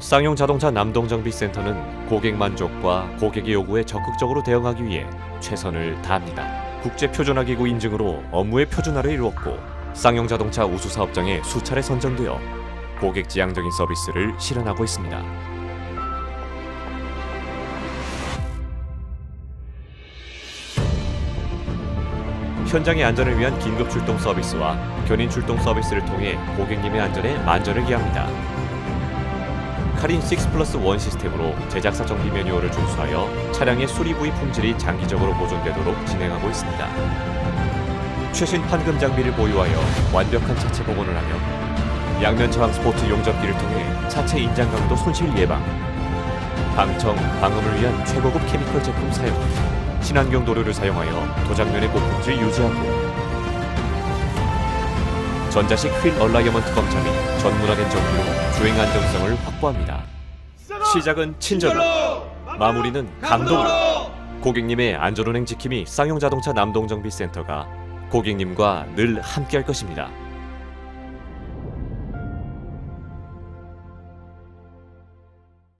쌍용 자동차 남동정비센터는 고객 만족과 고객의 요구에 적극적으로 대응하기 위해 최선을 다합니다. 국제 표준화 기구 인증으로 업무의 표준화를 이루었고 쌍용 자동차 우수 사업장에 수차례 선정되어 고객 지향적인 서비스를 실현하고 있습니다. 현장의 안전을 위한 긴급 출동 서비스와 견인 출동 서비스를 통해 고객님의 안전에 만전을 기합니다. 카린 6 플러스 1 시스템으로 제작사 정비 매뉴얼을 준수하여 차량의 수리 부위 품질이 장기적으로 보존되도록 진행하고 있습니다. 최신 판금 장비를 보유하여 완벽한 차체 복원을 하며 양면 저항 스포츠 용접기를 통해 차체 인장 강도 손실 예방, 방청, 방음을 위한 최고급 케미컬 제품 사용, 친환경 도료를 사용하여 도장면의 고품질 유지하고 전자식 휠 얼라이먼트 검차 및 전문화된 정비로 주행 안정성을 확보합니다. 시작은 친절로, 마무리는 감동으로. 고객님의 안전운행 지킴이 쌍용자동차 남동정비센터가 고객님과 늘 함께할 것입니다.